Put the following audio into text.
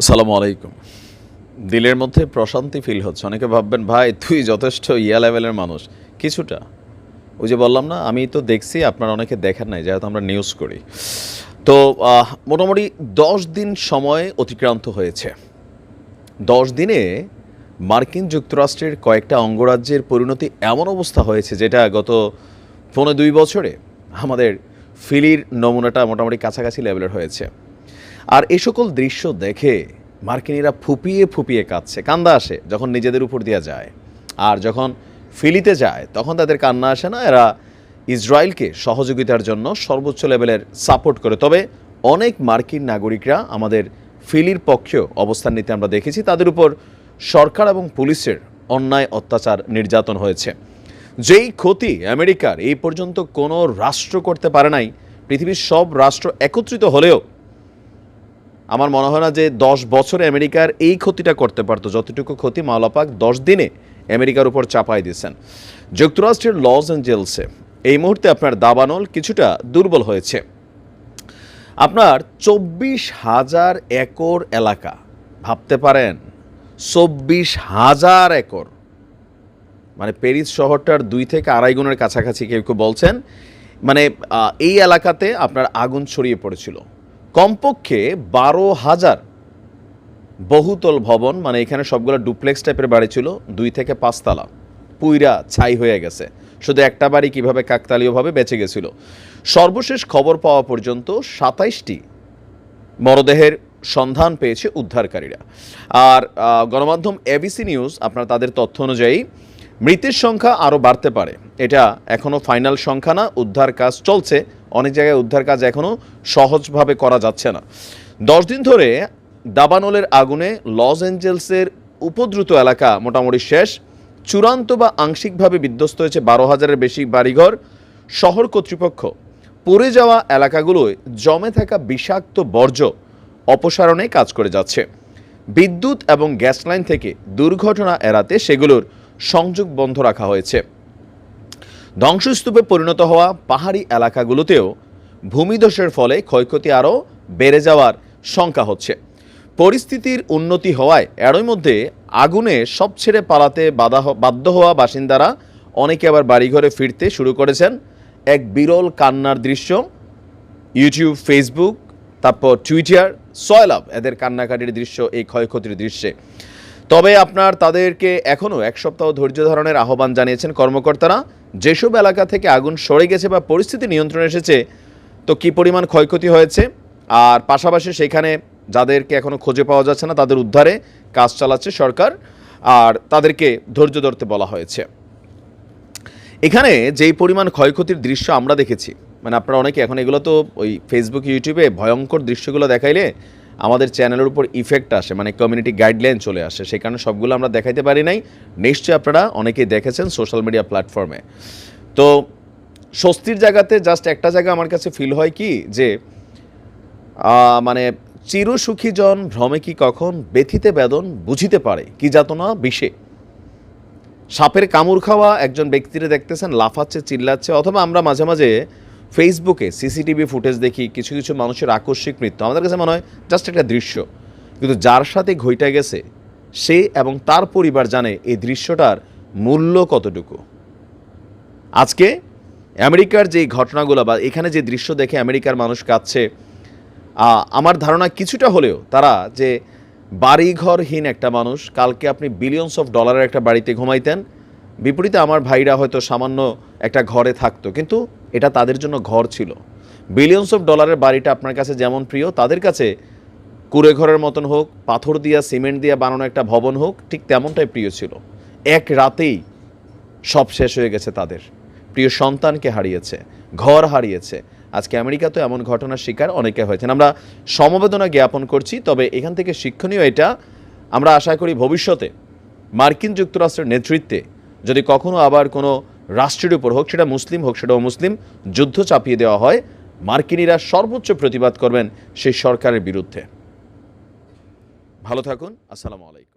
আসসালামু আলাইকুম। দিলের মধ্যে প্রশান্তি ফিল হচ্ছে। অনেকে ভাববেন, ভাই, তুই যথেষ্ট ইয়া লেভেলের মানুষ। কিছুটা। ওই যে বললাম না, আমি তো দেখছি, আপনারা অনেকে দেখেন নাই, যেহেতু আমরা নিউজ করি। তো মোটামুটি দশ দিন সময় অতিক্রান্ত হয়েছে। দশ দিনে মার্কিন যুক্তরাষ্ট্রের কয়েকটা অঙ্গরাজ্যের পরিণতি এমন অবস্থা হয়েছে, যেটা গত পনেরো দুই বছরে আমাদের ফিলির নমুনাটা মোটামুটি কাছাকাছি লেভেলের হয়েছে। আর এই সকল দৃশ্য দেখে মার্কিনীরা ফুপিয়ে ফুপিয়ে কাঁদছে। কান্দা আসে যখন নিজেদের উপর দিয়ে যায়। আর যখন ফিলিতে যায়, তখন তাদের কান্না আসে না। এরা ইসরায়েলকে সহযোগিতার জন্য সর্বোচ্চ লেভেলের সাপোর্ট করে। তবে অনেক মার্কিন নাগরিকরা আমাদের ফিলির পক্ষেও অবস্থান নিতে আমরা দেখেছি। তাদের উপর সরকার এবং পুলিশের অন্যায় অত্যাচার নির্যাতন হয়েছে। যেই ক্ষতি আমেরিকার এই পর্যন্ত কোনো রাষ্ট্র করতে পারে নাই, পৃথিবীর সব রাষ্ট্র একত্রিত হলেও আমার মনে হয় না যে দশ বছরে আমেরিকার এই ক্ষতিটা করতে পারতো। যতটুকু ক্ষতি মাওলাপাক দশ দিনে আমেরিকার উপর চাপাই দিয়েছেন। যুক্তরাষ্ট্রের লস অ্যাঞ্জেলসে এই মুহূর্তে আপনার দাবানল কিছুটা দুর্বল হয়েছে। আপনার চব্বিশ হাজার একর এলাকা, ভাবতে পারেন, চব্বিশ হাজার একর। মানে প্যারিস শহরটার দুই থেকে আড়াই গুণের কাছাকাছি কেউ কেউ বলছেন মানে এই এলাকাতে আপনার আগুন ছড়িয়ে পড়েছিল। কমপক্ষে বারো হাজার বহুতল ভবন মানে এখানে সবগুলো ডুপ্লেক্স টাইপের বাড়ি ছিল, দুই থেকে পাঁচতলা, পুইরা ছাই হয়ে গেছে। শুধু একটা বাড়ি কীভাবে কাকতালীয়ভাবে বেঁচে গেছিল? সর্বশেষ খবর পাওয়া পর্যন্ত সাতাইশটি মরদেহের সন্ধান পেয়েছে উদ্ধারকারীরা। আর গণমাধ্যম এবিসি নিউজ আপনার তাদের তথ্য অনুযায়ী, মৃতের সংখ্যা আরও বাড়তে পারে। এটা এখনও ফাইনাল সংখ্যা না, উদ্ধার কাজ চলছে। অনেক জায়গায় উদ্ধার কাজ এখনও সহজভাবে করা যাচ্ছে না। দশ দিন ধরে দাবানলের আগুনে লস অ্যাঞ্জেলসের উপদ্রুত এলাকা মোটামুটি শেষ। চূড়ান্ত বা আংশিকভাবে বিধ্বস্ত হয়েছে বারো হাজারের বেশি বাড়িঘর। শহর কর্তৃপক্ষ, পড়ে যাওয়া এলাকাগুলোয় জমে থাকা বিষাক্ত বর্জ্য অপসারণে কাজ করে যাচ্ছে। বিদ্যুৎ এবং গ্যাস লাইন থেকে দুর্ঘটনা এড়াতে সেগুলোর সংযোগ বন্ধ রাখা হয়েছে। ধ্বংসস্তূপে পরিণত হওয়া পাহাড়ি এলাকাগুলোতেও ভূমিধসের ফলে ক্ষয়ক্ষতি আরও বেড়ে যাওয়ার শঙ্কা হচ্ছে। পরিস্থিতির উন্নতি হওয়ায় এরই মধ্যে আগুনে সব ছেড়ে পালাতে বাধা বাধ্য হওয়া বাসিন্দারা অনেকে আবার বাড়িঘরে ফিরতে শুরু করেছেন। এক বিরল কান্নার দৃশ্য, ইউটিউব, ফেসবুক, তারপর টুইটার সয়লাভ এদের কান্নাকাটির দৃশ্য, এই ক্ষয়ক্ষতির দৃশ্যে। তবে আপনার তাদেরকে এখনও এক সপ্তাহ ধৈর্য ধারণের আহ্বান জানিয়েছেন কর্মকর্তারা। যেসব এলাকা থেকে আগুন সরে গেছে বা পরিস্থিতি নিয়ন্ত্রণে এসেছে, তো কি পরিমাণ ক্ষয়ক্ষতি হয়েছে? আর পাশাপাশি সেখানে যাদেরকে এখনও খুঁজে পাওয়া যাচ্ছে না, তাদের উদ্ধারে কাজ চালাচ্ছে সরকার, আর তাদেরকে ধৈর্য ধরতে বলা হয়েছে। এখানে যেই পরিমাণ ক্ষয়ক্ষতির দৃশ্য আমরা দেখেছি মানে আপনারা অনেকে এখন এগুলো তো ওই ফেসবুক ইউটিউবে ভয়ঙ্কর দৃশ্যগুলো দেখাইলে আমাদের চ্যানেলের উপর ইফেক্ট আসে মানে কমিউনিটি গাইডলাইন চলে আসে, সেই কারণে সবগুলো আমরা দেখাইতে পারি নাই। নিশ্চয়ই আপনারা অনেকেই দেখেছেন সোশ্যাল মিডিয়া প্ল্যাটফর্মে তো স্বস্তির জায়গাতে জাস্ট একটা জায়গা আমার কাছে ফিল হয় কি, যে মানে চিরসুখী জন ভ্রমে কি কখন ব্যথিতে বেদন বুঝিতে পারে, কি যাতনা বিষে। সাপের কামড় খাওয়া একজন ব্যক্তিরে দেখতেছেন, লাফাচ্ছে, চিল্লাচ্ছে, অথবা আমরা মাঝে মাঝে ফেসবুকে সিসিটিভি ফুটেজ দেখি কিছু কিছু মানুষের আকস্মিক মৃত্যু। আমাদের কাছে মনে হয় জাস্ট একটা দৃশ্য। কিন্তু যার সাথে ঘইটা গেছে, সে এবং তার পরিবার জানে এই দৃশ্যটার মূল্য কতটুকু। আজকে আমেরিকার যে ঘটনাগুলো বা এখানে যে দৃশ্য দেখে আমেরিকার মানুষ কাঁদছে আমার ধারণা কিছুটা হলেও তারা যে বাড়িঘরহীন একটা মানুষ, কালকে আপনি বিলিয়নস অফ ডলারের একটা বাড়িতে ঘুমাইতেন, বিপরীতে আমার ভাইরা হয়তো সামান্য একটা ঘরে থাকতো। কিন্তু এটা তাদের জন্য ঘর ছিল। বিলিয়নস অফ ডলারের বাড়িটা আপনার কাছে যেমন প্রিয়, তাদের কাছে কুড়ে ঘরের মতন হোক, পাথর দিয়া, সিমেন্ট দিয়া বানানো একটা ভবন হোক, ঠিক তেমনটাই প্রিয় ছিল। এক রাতেই সব শেষ হয়ে গেছে তাদের। প্রিয় সন্তানকে হারিয়েছে, ঘর হারিয়েছে। আজকে আমেরিকাতে এমন ঘটনার শিকার, অনেকে হয়েছেন। আমরা সমবেদনা জ্ঞাপন করছি, তবে এখান থেকে শিক্ষণীয় এটা, আমরা আশা করি ভবিষ্যতে মার্কিন যুক্তরাষ্ট্রের নেতৃত্বে যদি কখনো আবার কোনো রাষ্ট্রের উপর হোক, সেটা মুসলিম হোক সেটা অমুসলিম যুদ্ধ চাপিয়ে দেওয়া হয়। মার্কিনীরা সর্বোচ্চ প্রতিবাদ করবেন সেই সরকারের বিরুদ্ধে। ভালো থাকুন, আসসালামু আলাইকুম।